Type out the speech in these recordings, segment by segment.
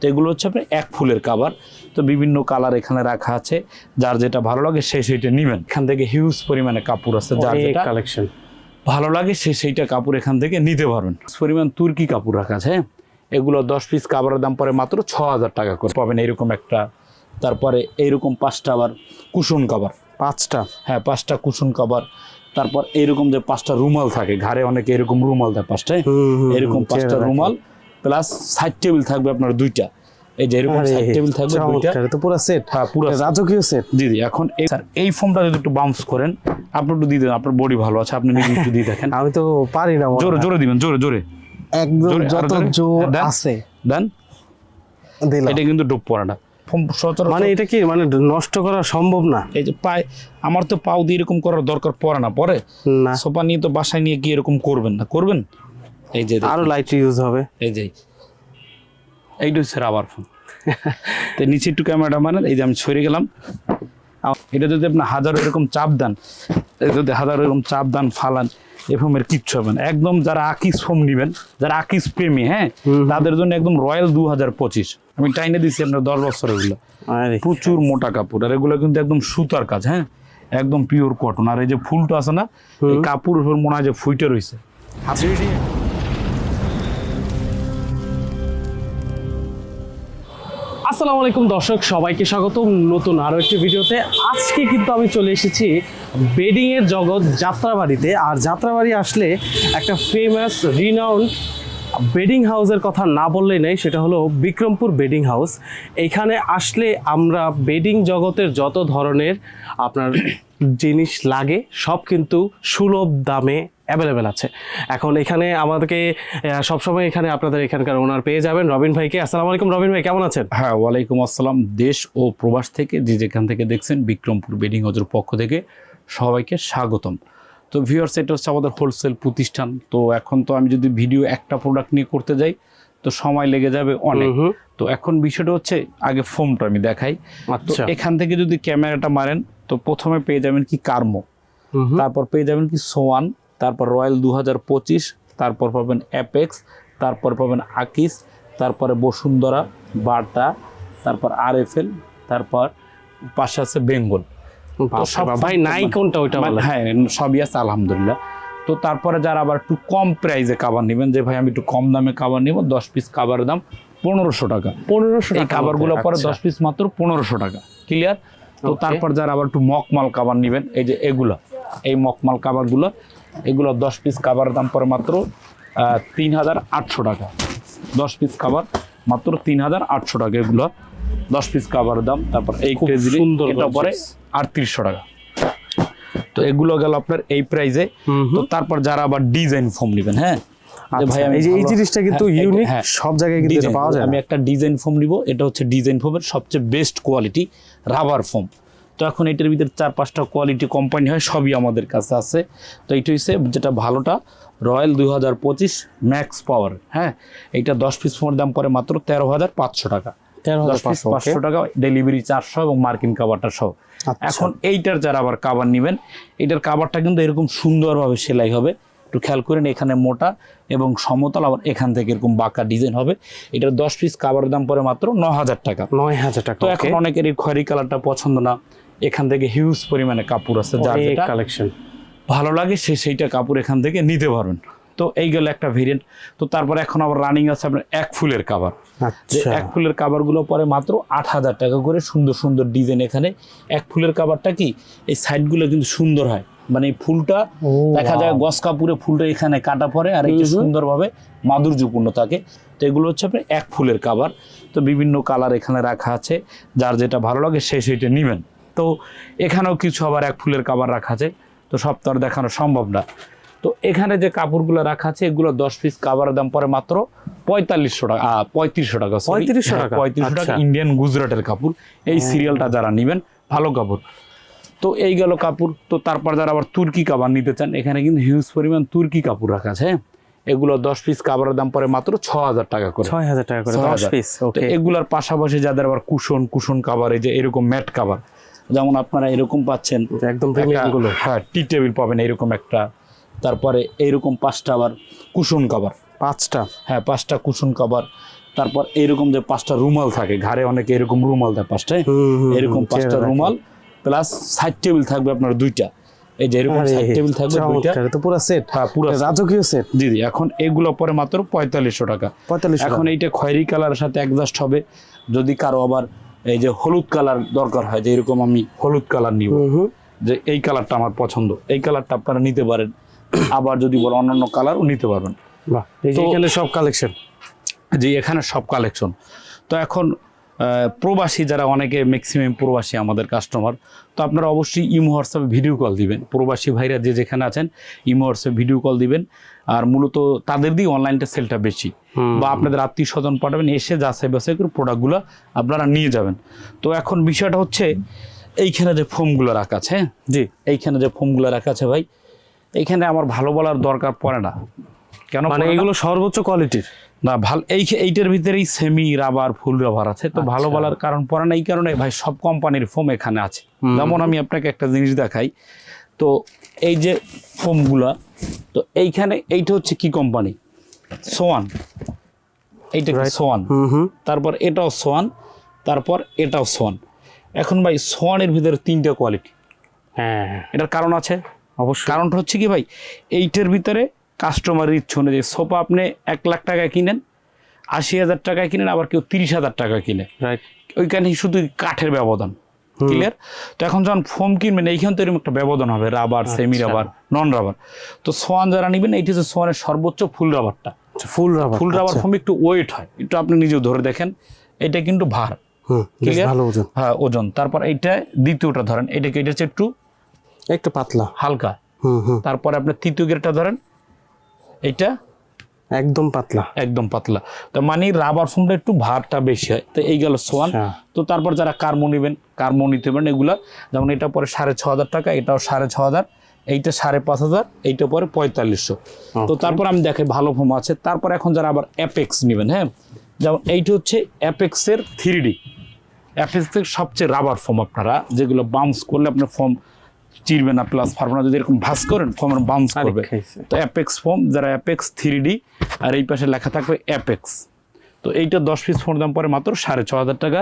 তো এগুলো হচ্ছে আপনার এক ফুলের কাবার তো বিভিন্ন কালার এখানে রাখা আছে। যার যেটা ভালো লাগে সে সেইটা নেবেন। এখান থেকে হিউজ পরিমাণে কাপড় আছে যার যেটা কালেকশন ভালো লাগে সে সেইটা কাপড় এখান থেকে নিতে পারবেন। পরিমাণ তুর্কি কাপড় রাখা আছে হ্যাঁ? এগুলো দশ পিস কাপড়ের দাম পরে মাত্র ছ হাজার টাকা করে। পাবেন এইরকম একটা তারপরে এইরকম পাঁচটা আবার কুশন কাবার পাঁচটা? হ্যাঁ পাঁচটা কুশন কাবার তারপর এইরকম যে পাঁচটা রুমাল থাকে ঘাড়ে অনেকে এরকম রুমাল দেয় পাঁচটা? হুম, হুম, এরকম পাঁচটা রুমাল প্লাস সাইড টেবিল থাকবে আপনার দুইটা। এই যে এরকম সাইড টেবিল থাকবে দুইটা। তো পুরো সেট হ্যাঁ পুরো রাজকীয় সেট জি জি এখন এই স্যার এই ফোমটা যদি একটু বাউন্স করেন আপনি একটু দিয়ে দেন আপনার বডি ভালো আছে আপনি নিজে একটু দিয়ে দেখেন। আমি তো পারি না জোরে জোরে দিবেন জোরে জোরে। একদম যত জোর। হ্যাঁ, আছে। দেন। দিলাম। এটা কিন্তু ডুব পড়ে না মানে এটা কি মানে নষ্ট করা সম্ভব না? এই যে পায়ে আমার তো পাও দিয়ে এরকম করার দরকার পড়ে না পরে? সোফা নিয়ে তো বাসায় নিয়ে কি এরকম করবেন না? করবেন? এই যে আরও লাইট ইউজ হবে। এই যে। এইটা হচ্ছে রাবার ফোন তো নিচে একটু ক্যামেরাটা মানেন এই যে আমি সরে গেলাম। এটা যদি আপনি হাজারো এরকম চাপ দেন যদি হাজারো এরকম চাপ দেন ফালান এ কিচ্ছু হবে না। একদম যারা আকিস ফোম নেবেন যারা আকিস প্রেমী হ্যাঁ তাদের জন্য একদম রয়্যাল দু হাজার পঁচিশ। আমি টাইনে দিচ্ছি আপনার দশ বছরগুলো আরে। প্রচুর মোটা কাপড় আর এগুলো কিন্তু একদম সুতার কাজ হ্যাঁ একদম পিওর কটন আর এই যে ফুলটা আছে না কাপড় মনে হয় যে ফুইটে রয়েছে আসসালামু আলাইকুম দর্শক, সবাইকে স্বাগত নতুন আরও একটি ভিডিওতে। আজকে কিন্তু আমি চলে এসেছি বেডিংয়ের জগৎ যাত্রাবাড়িতে। আর যাত্রাবাড়ি আসলে একটা ফেমাস রিনাউন্ড বেডিং হাউসের কথা না বললেই নেই সেটা হলো বিক্রমপুর বেডিং হাউস। এখানে আসলে আমরা বেডিং জগতের যত ধরনের আপনার জিনিস লাগে, সব কিন্তু সুলভ দামে অ্যাভেলেবেল আছে। এখন এখানে আমাদেরকে সবসময় এখানে আপনাদের এখানকার ওনার পেয়ে যাবেন। রবিন ভাইকে আসসালামু আলাইকুম রবিন ভাই কেমন আছেন? হ্যাঁ ওয়ালাইকুম আসসালাম। দেশ ও প্রবাস থেকে যে যেখান থেকে দেখছেন বিক্রমপুর বেডিং হাউসের পক্ষ থেকে সবাইকে স্বাগতম। তো ভিউয়ার্স এটা হচ্ছে আমাদের হোলসেল প্রতিষ্ঠান। তো এখন তো আমি যদি ভিডিও একটা প্রোডাক্ট নিয়ে করতে যাই তো সময় লেগে যাবে অনেক। তো এখন বিষয়টা হচ্ছে আগে ফোমটা আমি দেখাই। তো আচ্ছা। এখান থেকে যদি ক্যামেরাটা মারেন তো প্রথমে পেয়ে যাবেন কি কার্মো। তারপর পেয়ে যাবেন কি সোয়ান তারপর রয়্যাল দু হাজার পঁচিশ তারপর পাবেন অ্যাপেক্স তারপর পাবেন আকিস তারপরে বসুন্ধরা বাটা তারপর আরএফএল তারপর পাশে আছে বেঙ্গল। বাপরে সব ভাই নাই কোনটা ওইটা মানে হ্যাঁ সবই আছে আলহামদুলিল্লাহ। তো তারপরে যারা আবার একটু কম প্রাইসে কাবার নেবেন যে ভাই আমি একটু কম দামে কাবার নিব দশ পিস কাবারের দাম পনেরোশো টাকা। পনেরোশো এই কাবারগুলো পরে আচ্ছা। দশ পিস মাত্র পনেরোশো টাকা ক্লিয়ার তো তারপর যারা আবার একটু মকমাল কাবার নেবেন এই যে এগুলো এই মকমাল কাবারগুলো এগুলো দশ পিস কাবারের দাম পরে মাত্র তিন হাজার আটশো টাকা। দশ পিস কাবার মাত্র তিন হাজার আটশো টাকা এগুলো। দশ পিস কাবারের দাম তারপর এই কেজি সুন্দর এটা পরে আটত্রিশশো টাকা। তো এগুলো গেল আপনার এই প্রাইসে হুম তো তারপর যারা আবার ডিজাইন ফর্ম নেবেন হ্যাঁ? যে আমি এই যে এই জিনিসটা কিন্তু ইউনিক। সব জায়গায় কিন্তু পাওয়া যায় আমি একটা ডিজাইন ফোম নিব এটা হচ্ছে ডিজাইন ফোমের সবচেয়ে বেস্ট কোয়ালিটি রাবার ফোম তো এখন এটার ভিতরে চার পাঁচটা কোয়ালিটি কোম্পানি হয় সবই আমাদের কাছে আছে। তো এইটা হচ্ছে যেটা ভালোটা রয়্যাল দুই হাজার পঁচিশ ম্যাক্স পাওয়ার হ্যাঁ? এইটা দশ পিস ফোনের দাম পরে মাত্র তেরো হাজার পাঁচশো টাকা। পাঁচশো, টাকা ডেলিভারি চারশো এবং মার্কিন কাবারটা সহ। আচ্ছা। এখন এইটার যারা আবার কাবার নেবেন এটার কাবারটা কিন্তু এরকম সুন্দরভাবে সেলাই হবে। একটু খেয়াল করেন এখানে মোটা এবং সমতল আবার এখান থেকে এরকম বাঁকা ডিজাইন হবে। এটার দশ পিস কাবারের দাম পরে মাত্র ন হাজার টাকা। নয় হাজার টাকা তো এখন অনেকেরই খয়েরি কালারটা পছন্দ না। এখান থেকে হিউজ পরিমাণে কাপড় আছে যার যেটা কালেকশন ভালো লাগে সে সেইটা কাপড় এখান থেকে নিতে পারবেন। তো এই গেল একটা ভেরিয়েন্ট তো তারপর এখন আবার রানিং আছে আপনার এক ফুলের কাবার আচ্ছা। এক ফুলের কাবারগুলো পরে মাত্র আট হাজার টাকা করে সুন্দর সুন্দর ডিজাইন এখানে। এক ফুলের কাবারটা কি? এই সাইডগুলো কিন্তু সুন্দর হয়। মানে ফুলটা দেখা যায় গস কাপুরে ফুলটা এখানে কাটা পড়ে আর এটা সুন্দরভাবে মাধুর্যপূর্ণ থাকে। তো এগুলো হচ্ছে আপনার এক ফুলের কাবার তো বিভিন্ন কালার এখানে রাখা আছে। যার যেটা ভালো লাগে সে সেইটা নেবেন। তো এখানেও কিছু আবার এক ফুলের কাবার রাখা আছে। তো সব তো আর দেখানো সম্ভব না। তো এখানে যে কাপড়গুলো রাখা আছে এগুলো দশ পিস কাবারের দাম পরে মাত্র পঁয়তাল্লিশশো টাকা পঁয়ত্রিশশো টাকা sorry। 3500 হ্যাঁ, টাকা? পঁয়ত্রিশশো টাকা আচ্ছা। ইন্ডিয়ান গুজরাটের কাপড়। এই সিরিয়ালটা যারা নেবেন ভালো কাপড়। তো এই গেল কাপড়। তো তারপর যারা আবার তুর্কি কাবার নিতে চান এখানে কিন্তু হিউজ পরিমাণ তুর্কি কাপড় রাখা আছে হ্যাঁ? এগুলো দশ পিস কাবারের দাম পরে মাত্র ছ হাজার টাকা করে। ছয় হাজার টাকা করে দশ পিস এগুলার পাশাপাশি যাদের আবার কুশন কুশন কাবার এই যে এরকম ম্যাট কাবার যেমন আপনারা এরকম পাচ্ছেন একদমগুলো। হ্যাঁ টি টেবিল পাবেন এরকম একটা। তারপরে এইরকম পাঁচটা আবার কুশন কাবার পাঁচটা? হ্যাঁ পাঁচটা কুশন কাবার তারপর এইরকম যে পাঁচটা রুমাল থাকে ঘাড়ে অনেকে এরকম রুমাল দেয় পাঁচটা এরকম পাঁচটা রুমাল প্লাস সাইড টেবিল থাকবে আপনার দুইটা। এই যে এরকম সাইড টেবিল থাকবে দুইটা। এটা পুরো সেট হ্যাঁ পুরো রাজকীয় সেট জি জি এখন এগুলো পরে মাত্র পঁয়তাল্লিশশো টাকা। পঁয়তাল্লিশ এখন এইটা খয়েরি কালারের সাথে অ্যাডজাস্ট হবে। যদি কারও আবার এই যে হলুদ কালার দরকার হয় যে এরকম আমি হলুদ কালার নিব। যে এই কালারটা আমার পছন্দ এই কালারটা আপনারা নিতে পারেন। আবার যদি বলো অন্যান্য কালারও নিতে পারবেন। বাহ এই যে এখানে সব কালেকশন জি এখানে সব কালেকশন তো এখন প্রবাসী যারা অনেকে ম্যাক্সিমাম প্রবাসী আমাদের কাস্টমার তো আপনারা অবশ্যই ইমো হোয়াটসঅ্যাপে ভিডিও কল দিবেন। প্রবাসী ভাইরা যে যেখানে আছেন ইমো হোয়াটসঅ্যাপে ভিডিও কল দিবেন। আর মূলত তাদের দিয়ে অনলাইনটা সেলটা বেশি। বা আপনাদের আত্মীয় স্বজন পাঠাবেন এসে যাচাই বাছাই করে প্রোডাক্টগুলো আপনারা নিয়ে যাবেন। তো এখন বিষয়টা হচ্ছে এইখানে যে ফোমগুলো রাখা আছে হ্যাঁ? জি এইখানে যে ফোমগুলো রাখা আছে ভাই এইখানে আমার ভালো বলার দরকার পড়ে না। কেন মানে এগুলো সর্বোচ্চ কোয়ালিটির না ভালো এই এইটার ভিতরেই সেমি রাবার ফুল রাবার আছে। তো ভালো আচ্ছা। বলার কারণ পড়ে না এই কারণে ভাই সব কোম্পানির ফোম এখানে আছে। যেমন আমি আপনাকে একটা জিনিস দেখাই। তো এই যে ফোমগুলা তো এইখানে এইটা হচ্ছে কি কোম্পানি সোয়ান। এইটা কি সোয়ান? তারপর এটাও সোয়ান তারপর এটাও সোয়ান। এখন ভাই সোয়ানের ভিতরে তিনটা কোয়ালিটি হ্যাঁ। এটার কারণ আছে? অবশ্যই। কারণটা হচ্ছে কি ভাই এইটার ভিতরে কাস্টমারের ইচ্ছে অনুযায়ী সোফা আপনি এক লাখ টাকায় কিনেন আশি হাজার টাকায় কিনেন আবার কেউ তিরিশ হাজার টাকা কিনে। ওইখানে শুধু কাঠের ব্যবধান ক্লিয়ার তো এখন যখন ফোম কিনবেন এইখান তো এরকম একটা ব্যবধান হবে rubber semi rubber non rubber তো সোয়ান যারা নেবেন এইটা হচ্ছে সোয়ানের সর্বোচ্চ full রাবারটা full rubber full rubber foam একটু ওয়েট হয় একটু আপনি নিজেও ধরে দেখেন এটা কিন্তু ভার হুম ভালো ওজন। হ্যাঁ ওজন। তারপর এইটা দ্বিতীয়টা ধরেন এটাকে এটা হচ্ছে একটু একটু পাতলা। হালকা। হুম হুম। তারপরে আপনি তৃতীয় গেটটা ধরেন এইটা? একদম পাতলা। একদম পাতলা। তো মানে রাবার ফোমটা একটু ভারটা বেশি হয়। তো এই গেল সোয়ান। আচ্ছা। তো তারপর যারা কার্মো নেবেন কার্মো নিতে পারেন এগুলা। যেমন এটা পরে সাড়ে ছ হাজার টাকা এটাও সাড়ে ছ হাজার এইটা সাড়ে পাঁচ হাজার এইটা পরে পঁয়তাল্লিশশো। তো তারপর আমি দেখে ভালো ফোম আছে। তারপর এখন যারা আবার অ্যাপেক্স নেবেন হ্যাঁ? যেমন এইটা হচ্ছে অ্যাপেক্সের থ্রি ডি অ্যাপেক্সের সবচেয়ে রাবার ফোম আপনারা যেগুলো বাউন্স করলে আপনার ফোম চিরবে না প্লাস ফারবে না যদি এরকম ভাস করেন ফোমের বাউন্স করবে। তো অ্যাপেক্স ফোম যারা অ্যাপেক্স থ্রি ডি আর এই পাশে লেখা থাকবে অ্যাপেক্স তো এইটা দশ পিস ফোন দাম পরে মাত্র সাড়ে ছ হাজার টাকা।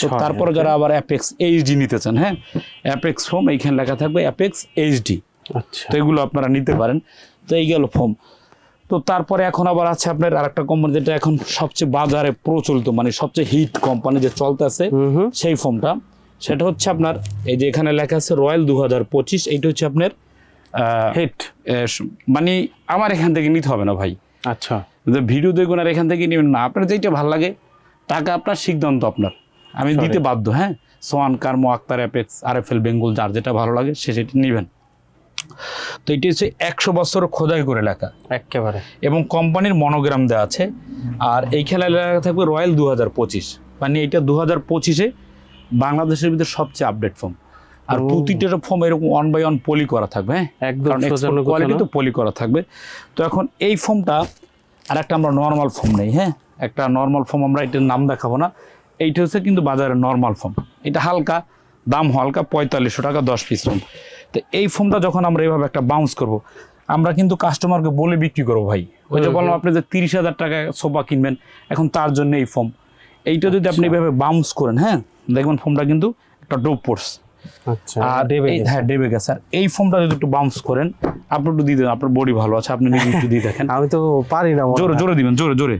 তো তারপরে যারা আবার অ্যাপেক্স এইচডি নিতে চান হ্যাঁ? অ্যাপেক্স ফোম এইখানে লেখা থাকবে অ্যাপেক্স এইচডি আচ্ছা। তো এগুলো আপনারা নিতে পারেন। তো এই গেল ফোম তো তারপরে এখন আবার আছে আপনার আরেকটা কোম্পানি যেটা এখন সবচেয়ে বাজারে প্রচলিত মানে সবচেয়ে হিট কোম্পানি যে হুম হুম। সেই ফোমটা সেটা হচ্ছে আপনার এই যে এখানে লেখা আছে রয়্যাল দু হাজার পঁচিশ এইটা হচ্ছে আপনার হিট মানে আমার এখান থেকে নিতে হবে না ভাই। আচ্ছা। ভিডিও দেখুন আর এখান থেকে নেবেন না। আপনার যেটা ভালো লাগে টাকা আপনার সিদ্ধান্ত আপনার। আমি দিতে বাধ্য হ্যাঁ? Swan কার্মো Akhtar Apex R F L Bengal যার যেটা ভালো লাগে সে সেটা নেবেন। তো এটি হচ্ছে একশো বছর খোদাই করে লেখা। একেবারে। এবং কোম্পানির মনোগ্রাম দেওয়া আছে। আর এই খেলায় লেখা থাকবে রয়্যাল দু হাজার পঁচিশ। মানে এটা দু হাজার পঁচিশে বাংলাদেশের ভিতরে সবচেয়ে আপডেট ফর্ম আর প্রতিটা ফর্ম এরকম ওয়ান বাই ওয়ান পলি করা থাকবে হ্যাঁ? একদম কোয়ালিটি তো পলি করা থাকবে। তো এখন এই ফোমটা আর একটা আমরা নর্মাল ফোম নেই হ্যাঁ? একটা নর্মাল ফোম আমরা এটার নাম দেখাবো না। এইটা হচ্ছে কিন্তু বাজারে নর্মাল ফোম এটা হালকা দাম হালকা পঁয়তাল্লিশশো টাকা দশ পিস ফোম তো এই ফোমটা যখন আমরা এইভাবে একটা বাউন্স করব আমরা কিন্তু কাস্টমারকে বলে বিক্রি করব ভাই। ওই যে বললাম আপনি যে তিরিশ হাজার টাকায় সোফা কিনবেন এখন তার জন্য এই ফোম এইটা যদি আপনি এইভাবে বাউন্স করেন হ্যাঁ? দেখবেন ফোমটা কিন্তু একটা ডোপ পড়ছে আচ্ছা। আর হ্যাঁ ডেবে গেছে। আর এই ফোমটা যদি একটু বাউন্স করেন আপনি একটু দিয়ে দেন আপনার বডি ভালো আছে আপনি নিজে একটু দিয়ে দেখেন। আমি তো পারি না জোরে জোরে দিবেন জোরে জোরে।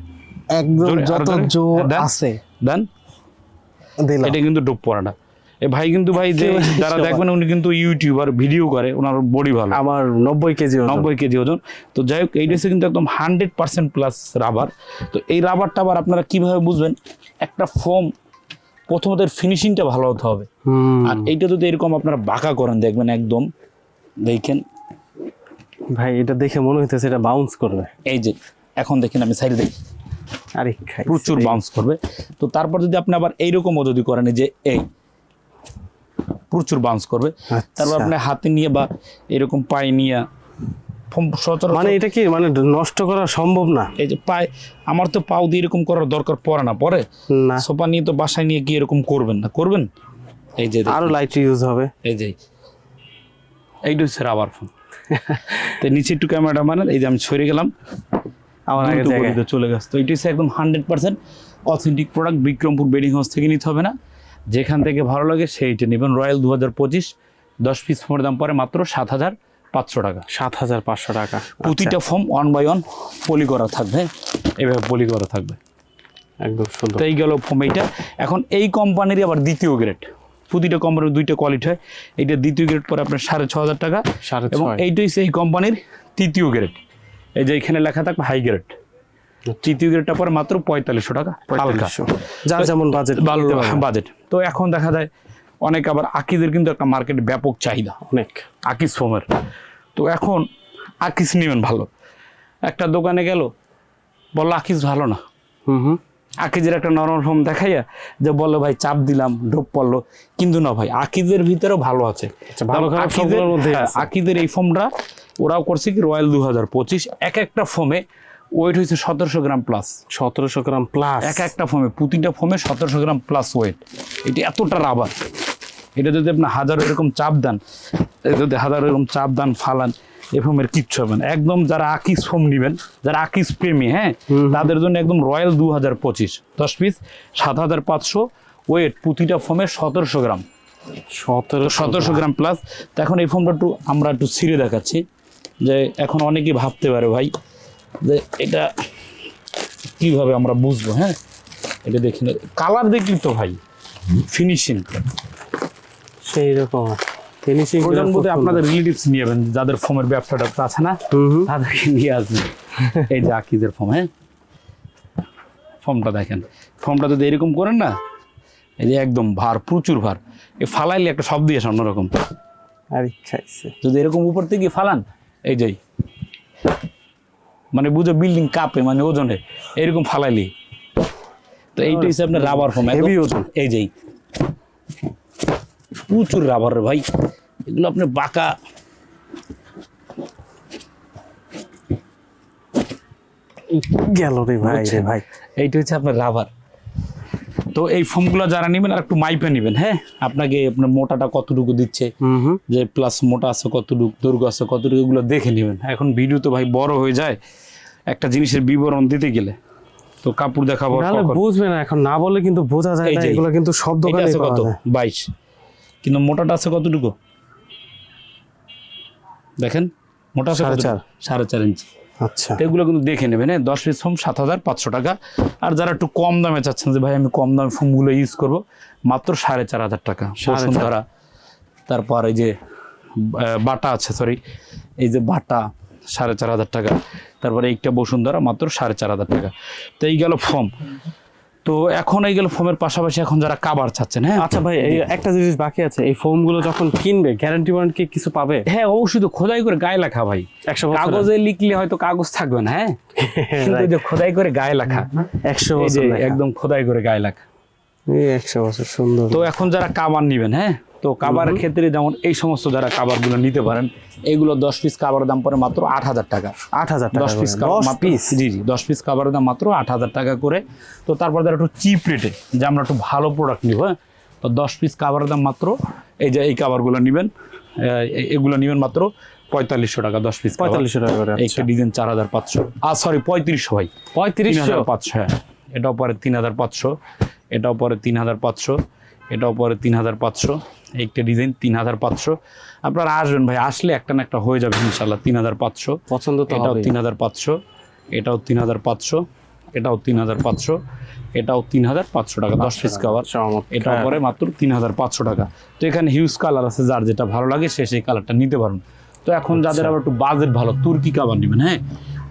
একদম যত জোর হ্যাঁ, আছে। দেন। এটা কিন্তু ডোপ পড়ে না এ ভাই কিন্তু ভাই যে যারা দেখবেন উনি কিন্তু ইউটিউবার ভিডিও করে ওনার বডি ভালো। আমার নব্বই কেজি নব্বই কেজি ওজন। তো যাই হোক এই ড্রেসে কিন্তু একদম হান্ড্রেড পার্সেন্ট প্লাস রাবার তো এই রাবারটা আবার আপনারা কীভাবে বুঝবেন? একটা ফোম প্রথমত ফিনিশিংটা ভালো হতে হবে। আর এইটা যদি এরকম আপনারা বাঁকা করেন দেখবেন একদম দেখেন। ভাই এটা দেখে মনে হইতেছে এটা বাউন্স করবে। এই যে এখন দেখেন আমি সাইড দেখি। আরে প্রচুর বাউন্স করবে। তো তারপর যদি আপনি আবার এইরকমও যদি করেন যে এই প্রচুর বাউন্স করবে। আচ্ছা। তারপর আপনি হাতে নিয়ে বা এরকম পায়ে নিয়ে সচরাচর মানে এটা কি মানে নষ্ট করা সম্ভব না? এই যে পায়ে আমার তো পাও দিয়ে এরকম করার দরকার পড়ে না পরে? না। সোফা নিয়ে তো বাসায় নিয়ে গিয়ে এরকম করবেন না করবেন? এই যে আরও লাইট ইউজ হবে। এই যে। এইটা হচ্ছে রাবার ফোন তো নিচে একটু ক্যামেরাটা মানেন এই যে আমি সরে গেলাম। আমার আগে জায়গায় চলে গেছে। তো এটা হচ্ছে একদম hundred percent authentic product Bikrampur bedding house থেকে নিতে হবে না। যেখান থেকে ভালো লাগে সেইটা নেবেন। রয়্যাল দু হাজার পঁচিশ দশ পিস ফোমের দাম পরে মাত্র সাত হাজার। পাঁচশো টাকা। সাত হাজার পাঁচশো টাকা। প্রতিটা foam one by one poly করা থাকবে। এভাবে পলি করা থাকবে। আচ্ছা, একদম সুন্দর। এই গেল ফোম এইটা। এখন এই কোম্পানিরই আবার দ্বিতীয় গ্রেড প্রতিটা কোম্পানির দুইটা কোয়ালিটি হয়। এইটা দ্বিতীয় গ্রেড পরে আপনার সাড়ে ছ হাজার টাকা। সাড়ে এবং এইটাই সেই কোম্পানির তৃতীয় গ্রেড এই যে এখানে লেখা থাকবে হাই গ্রেড তৃতীয় গ্রেডটা পরে মাত্র পঁয়তাল্লিশশো টাকা। হালকা। যার যেমন বাজেট বাজেট তো এখন দেখা যায় অনেক আবার আকিদের কিন্তু একটা মার্কেটে ব্যাপক চাহিদা। অনেক। আকিস ফোমের তো এখন আকিস নেবেন ভালো। একটা দোকানে গেল বলল আকিস ভালো না। হুম হুম। আকিজের একটা নরমাল ফর্ম দেখাইয়া যে বলল ভাই চাপ দিলাম ডোপ পড়ল। কিন্তু না ভাই আকিজের ভিতরেও ভালো আছে। আচ্ছা, মধ্যেই হ্যাঁ, আছে। আকিজের এই ফর্মটা ওরাও করছে কি রয়্যাল দু হাজার পঁচিশ। এক একটা ফর্মে ওয়েট হয়েছে সতেরোশো গ্রাম প্লাস সতেরোশো গ্রাম প্লাস এক একটা ফর্মে প্রতিটা ফর্মে সতেরোশো গ্রাম প্লাস ওয়েট এটা এতটা রাবার এটা যদি আপনি হাজারো এরকম চাপ দেন যদি হাজারো এরকম চাপ দেন ফালান এই ফোমের কিচ্ছু হবে না। একদম যারা আকিস ফোম নেবেন যারা আকিস প্রেমী হ্যাঁ তাদের জন্য একদম রয়্যাল দু হাজার পঁচিশ। দশ পিস সাত হাজার পাঁচশো ওয়েট প্রতিটা ফোমে সতেরোশো গ্রাম। সতেরো সতেরোশো গ্রাম। প্লাস তো এখন এই ফোমটা একটু আমরা একটু ছিঁড়ে দেখাচ্ছি। যে এখন অনেকেই ভাবতে পারে ভাই যে এটা কীভাবে আমরা বুঝব হ্যাঁ? এটা দেখি না কালার দেখলি তো ভাই ফিনিশিং সেই রকম ফিনিশিং প্রয়োজন বোধে আপনাদের রিলেটিভস নিয়ে যাবেন যাদের ফোমের ব্যবসাটা আছে না তাদেরকে নিয়ে আসবেন। এই যে আকিদের ফোম হ্যাঁ? ফর্মটা দেখেন। ফর্মটা যদি এরকম করেন না এই যে একদম ভার প্রচুর ভার। এ ফালাইলে একটা শব্দ আসে অন্যরকম। আরে খাইছে। যদি এরকম উপর থেকে ফালান এই যাই মানে বুঝো বিল্ডিং কাপে মানে ওজনে এরকম ফালাইলি। তো এইটা হিসেবে আপনার রাবার ফোম Heavy ওজন। এই যাই প্রচুর রাবার রে ভাই। এগুলো আপনি বাঁকা। গেল রে ভাই রে ভাই। এইটা হচ্ছে আপনার রাবার তো এই ফোমগুলো যারা নেবেন আর একটু মাইপে নেবেন হ্যাঁ? আপনাকে আপনার মোটাটা কতটুকু দিচ্ছে যে প্লাস মোটা আছে কতটুকু দৈর্ঘ্য আছে কতটুকু এগুলো দেখে নেবেন। এখন ভিডিও তো ভাই বড় হয়ে যায় একটা জিনিসের বিবরণ দিতে গেলে। তো কাপড় দেখাবো বুঝবে না এখন না বলে কিন্তু বোঝা যায় না যে, এগুলো কিন্তু সব এটা দোকানে কত? বাইশ। কিন্তু মোটাটা আছে কতটুকু? দেখেন মোটা আছে সাড়ে চার। সাড়ে চার ইঞ্চি। আচ্ছা। এগুলো কিন্তু দেখে নেবেন হ্যাঁ? দশ পিস ফোম সাত হাজার পাঁচশো টাকা। আর যারা একটু কম দামে চাচ্ছেন যে ভাই আমি কম দামে ফোমগুলো ইউজ করব মাত্র সাড়ে চার হাজার টাকা। বসুন্ধরা। তারপর এই যে বাটা আছে সরি এই যে বাটা সাড়ে চার হাজার টাকা। তারপরে এইটা বসুন্ধরা মাত্র সাড়ে চার হাজার টাকা। তো এই গেল ফর্ম তো এখন এই গেল ফোমের পাশাপাশি এখন যারা কাবার চাচ্ছেন হ্যাঁ? আচ্ছা ভাই এই একটা জিনিস বাকি আছে এই ফোমগুলো যখন কিনবে গ্যারান্টি ওয়ারেন্টি কিছু পাবে? হ্যাঁ অবশ্যই তো খোদাই করে গায়ে লেখা ভাই। একশো কাগজে লিখলে হয়তো কাগজ থাকবে না হ্যাঁ? কিন্তু যে খোদাই করে গায়ে লেখা একশো বছর একদম খোদাই করে গায়ে লেখা। একশো বছর সুন্দর। তো এখন যারা কাবার নিবেন হ্যাঁ? তো কাবারের ক্ষেত্রে যেমন এই সমস্ত যারা কাবারগুলো নিতে পারেন এগুলো দশ পিস কাবারের দাম পড়ে মাত্র আট হাজার টাকা। আট হাজার দশ পিস পিস জি জি দশ পিস কাবারের দাম মাত্র আট হাজার টাকা করে। তো তারপর যারা একটু চিপ রেটে যে আমরা একটু ভালো প্রোডাক্ট নিব হ্যাঁ? তো দশ পিস কাবারের দাম মাত্র এই যে এই কাবারগুলো নেবেন এগুলো নেবেন মাত্র পঁয়তাল্লিশশো টাকা দশ পিস পঁয়তাল্লিশশো টাকা করে আচ্ছা। একটা ডিজাইন চার হাজার পাঁচশো। আর সরি পঁয়ত্রিশশো ভাই। হাজার পাঁচশো হ্যাঁ। এটাও পরে তিন হাজার পাঁচশো এটাও পরে তিন হাজার পাঁচশো এটাও পরে তিন হাজার পাঁচশো। একটা ডিজাইন তিন হাজার পাঁচশো। আপনারা আসবেন ভাই আসলে একটা না একটা হয়ে যাবে ইনশাল্লাহ তিন হাজার পাঁচশো। পছন্দ তো এটাও তিন হাজার পাঁচশো এটাও তিন হাজার পাঁচশো এটাও তিন হাজার পাঁচশো এটাও তিন হাজার পাঁচশো টাকা দশ পিস কাভার এটা পরে মাত্র তিন হাজার পাঁচশো টাকা। তো এখানে হিউজ কালার আছে যার যেটা ভালো লাগে সে সেই কালারটা নিতে পারেন। তো এখন যাদের আবার একটু বাজেট ভালো তুর্কি কাবার নেবেন হ্যাঁ?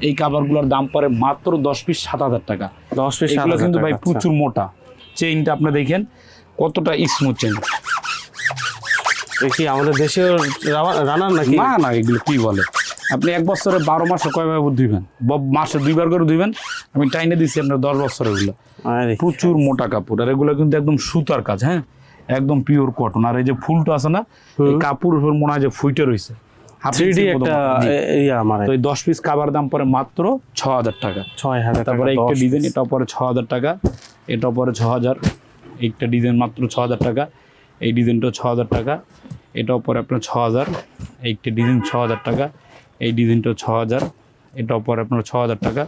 এই কাবারগুলোর দাম পরে মাত্র দশ পিস সাত হাজার টাকা। দশ পিস এগুলো কিন্তু ভাই প্রচুর মোটা। চেইনটা আপনি দেখেন কতটা স্মুথ চেইন কি আমাদের দেশীয় রানার নাকি? না না এগুলো কি বলে? আপনি এক বছরে বারো মাসে কয়বার ধুইবেন? মাসে দুইবার করে ধুইবেন? আমি টাইনে দিচ্ছি আপনার দশ বছরের এগুলো। আরে, প্রচুর মোটা কাপড়। আর এগুলো কিন্তু একদম সুতার কাজ হ্যাঁ? একদম পিওর কটন আর এই যে ফুলটা আছে না কাপড় উপর মনে হয় যে ফুইটে রয়েছে হাফ 3D ইঞ্চির মতো একটা মোটা। জি। এ- আমার তো দশ পিস কাবার দাম পরে মাত্র ছ হাজার টাকা। ছয় হাজার তারপরে একটা ডিজাইন এটা পরে ছ হাজার টাকা। এটা পরে ছ হাজার একটা ডিজাইন মাত্র ছ হাজার টাকা। এই ডিজাইনটা ছ হাজার টাকা। এটাও পরে আপনার ছ হাজার একটা ডিজাইন ছ হাজার টাকা এই ডিজাইনটা ছ হাজার এটাও পরে আপনার ছ হাজার টাকা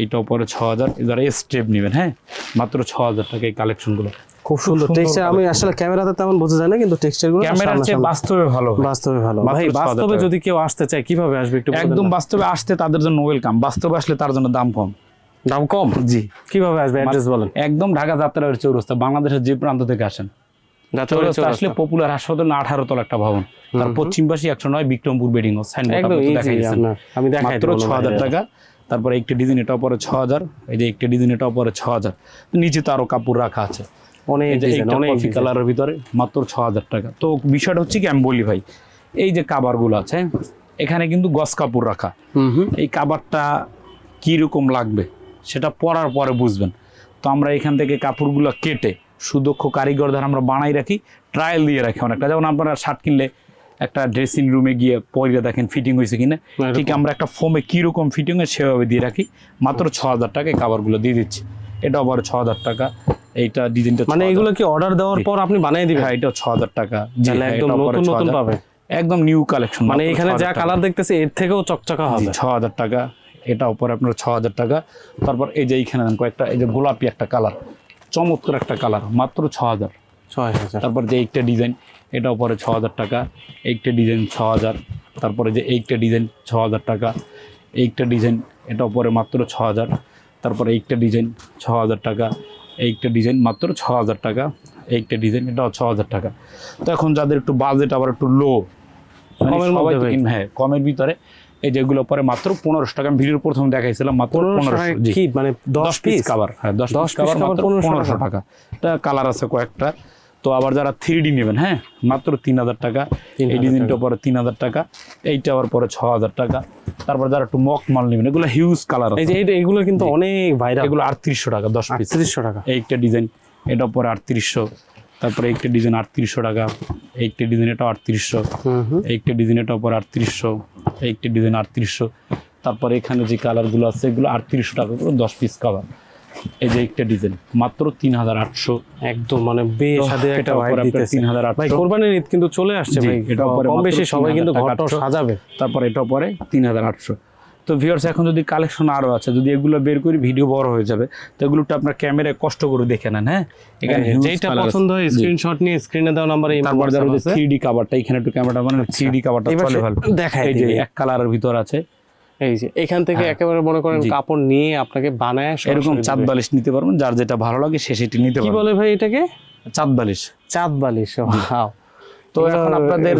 এইটাও পরে ছ হাজার যারা স্টেপ নেবেন হ্যাঁ? মাত্র ছ হাজার টাকা এই কালেকশনগুলো খুব সুন্দর টেক্সচার আমি আসলে ক্যামেরাতে তেমন বোঝা যায় না কিন্তু টেক্সচারগুলো ক্যামেরার চেয়ে বাস্তবে ভালো বাস্তবে ভালো। ভাই বাস্তবে যদি কেউ আসতে চায় কীভাবে আসবে একটু একদম বাস্তবে আসতে তাদের জন্য ওয়েলকাম বাস্তবে আসলে তার জন্য দাম কম। দাম কম? জি। কীভাবে আসবে? অ্যাড্রেস বলেন। একদম ঢাকা যাত্রার চৌরাস্তা বাংলাদেশের যে প্রান্ত থেকে আসেন। আসলে পপুলার হাসপাতাল না আঠারো তলা একটা ভবন। তার পশ্চিম পাশে একশো নয় বিক্রমপুর বেডিং মাত্র ছ হাজার টাকা তারপরে একটি ছ হাজার এই যে একটি ছ হাজার নিচে তো আরও কাপড় রাখা আছে। অনেক কালারের ভিতরে মাত্র ছ হাজার টাকা। তো বিষয়টা হচ্ছে কি আমি বলি ভাই এই যে কাবারগুলো আছে এখানে কিন্তু গস কাপড় রাখা। এই কাবারটা কীরকম লাগবে সেটা পরার পরে বুঝবেন। তো আমরা এখান থেকে কাপড়গুলো কেটে সুদক্ষ কারিগর দ্বারা আমরা বানাই রাখি ট্রায়াল দিয়ে রাখি অনেকটা। যেমন আপনারা শার্ট কিনলে একটা ড্রেসিং রুমে গিয়ে পরে দেখেন ফিটিং হয়েছে কিনা ঠিক আমরা একটা ফোমে কীরকম ফিটিং হয় সেভাবে দিয়ে রাখি। মাত্র ছ হাজার টাকায় কাবারগুলো দিয়ে দিচ্ছি। এটা আবার ছ হাজার টাকা এইটা ডিজাইনটা মানে এগুলো কি অর্ডার দেওয়ার পর আপনি বানিয়ে দিবেন? হ্যাঁ এটা ছ হাজার টাকা হ্যাঁ, একদম নতুন নতুন পাবে একদম নিউ কালেকশন মানে এখানে যা কালার দেখতেছে এর থেকেও চকচকা হবে। ছ হাজার টাকা এটা উপরে আপনার ছ হাজার টাকা। তারপর এই যে এইখানে কয়েকটা এই যে গোলাপি একটা কালার চমৎকার একটা কালার মাত্র ছ হাজার তারপর যে একটা ডিজাইন এটা উপরে ছ হাজার টাকা একটা ডিজাইন ছ হাজার তারপরে যে এইটা ডিজাইন ছ হাজার টাকা এইটা ডিজাইন এটা উপরে মাত্র ছ হাজার তারপরে এইটা ডিজাইন ছ হাজার টাকা এইটা ডিজাইন মাত্র ছ হাজার টাকা এইটা ডিজাইন এটাও ছ হাজার টাকা। তো এখন যাদের একটু বাজেট আবার একটু লো কমের হ্যাঁ কমের ভিতরে এই যেগুলো পরে মাত্র পনেরোশো টাকা। আমি ভিডিওর প্রথম দেখাইছিলাম মাত্র পনেরোশো কি মানে দশ পিস কাভার হ্যাঁ দশ পিস মাত্র পনেরোশো টাকা। এটা কালার আছে কয়েকটা। তো আবার যারা থ্রি ডি নেবেন হ্যাঁ মাত্র তিন হাজার টাকা। 3000 এই ডিজাইনটা পরে তিন হাজার টাকা। এইটা আবার পরে ছ হাজার টাকা। তারপর যারা একটু মক মাল নেবেন এগুলো হিউজ কালার এই যে এগুলো কিন্তু অনেক ভাইরাল এগুলো আটত্রিশশো টাকা দশ পিস আটত্রিশশো টাকা। এইটা ডিজাইন এটা পরে আটত্রিশশো। তারপরে এইটা ডিজাইন আটত্রিশশো টাকা এইটা ডিজাইন এটা আটত্রিশশো এইটা ডিজাইন এটা পরে আটত্রিশশো এইটা ডিজাইন আটত্রিশশো। তারপরে এখানে যে কালারগুলো আছে এগুলো আটত্রিশশো টাকা করে দশ পিস কাভার এই যে একটা ডিজাইন মাত্র তিন হাজার আটশো। একদম মানে বেশ সাথে একটা ভাইব দিতেছে। 3800 ভাই কোরবানির ঈদ কিন্তু চলে আসছে ভাই। উপরে কম বেশি সবাই কিন্তু 800 সাজাবে। তারপর এটা পরে তিন হাজার আটশো। তো ভিউয়ার্স এখন যদি কালেকশন আরও আছে যদি এগুলো বের করি ভিডিও বড় হয়ে যাবে। তো এগুলো একটু আপনার ক্যামেরায় কষ্ট করে দেখে নেন হ্যাঁ? এখানে যেটা পছন্দ হয় স্ক্রিনশট নিয়ে স্ক্রিনে দেওয়া নাম্বারে তারপর যারা থ্রি ডি কাভারটা এখানে একটু ক্যামেরাটা মানে থ্রি ডি কাভারটা চলে ভালো। দেখাই এই যে এক কালারের ভিতর আছে। এই যে এখান থেকে একেবারে মনে করেন কাপড় নিয়ে আপনাকে বানায় এরকম। চাঁদ বালিশ নিতে পারবেন যার যেটা ভালো লাগে সে সেটি নিতে কি বলে ভাই এটাকে? চাঁদ বালিশ। চাঁদ বালিশ ওয়াও তো এখন আপনাদের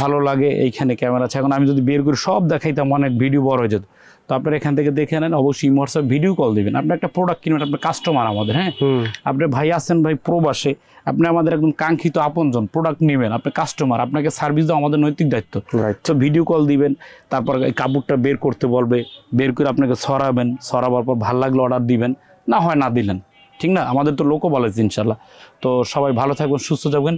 ভালো লাগে এইখানে ক্যামেরা আছে। এখন আমি যদি বের করে সব দেখাইতাম অনেক ভিডিও বড় হয়ে যেত। তো আপনারা এখান থেকে দেখে নেন অবশ্যই হোয়াটসঅ্যাপ ভিডিও কল দিবেন। আপনি একটা প্রোডাক্ট কিনবেন আপনার কাস্টমার আমাদের হ্যাঁ? আপনি ভাই আছেন ভাই প্রবাসে আপনি আমাদের একদম কাঙ্ক্ষিত আপনজন প্রোডাক্ট নেবেন আপনি কাস্টমার আপনাকে সার্ভিস দেওয়া আমাদের নৈতিক দায়িত্ব। তো ভিডিও কল দিবেন তারপর এই কাপড়টা বের করতে বলবে বের করে আপনাকে সরাবেন সরাবার পর ভালো লাগলে অর্ডার দিবেন না হয় না দিলেন। ঠিক না? আমাদের তো লোকও বলে ইনশাল্লাহ তো সবাই ভালো থাকবেন, সুস্থ থাকবেন।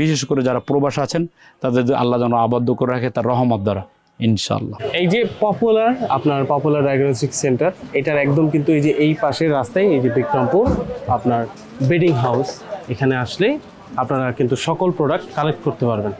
বিশেষ করে যারা প্রবাস আছেন, তাদের আল্লাহ যেন আবদ্ধ করে রাখে, তার রহমত দ্বারা ইনশাল্লাহ এই যে পপুলার আপনার পপুলার ডায়াগনস্টিক সেন্টার এটার একদম কিন্তু এই যে এই পাশের রাস্তায়, এই যে বিক্রমপুর, আপনার বেডিং হাউস এখানে আসলে আপনারা কিন্তু সকল প্রোডাক্ট কালেক্ট করতে পারবেন।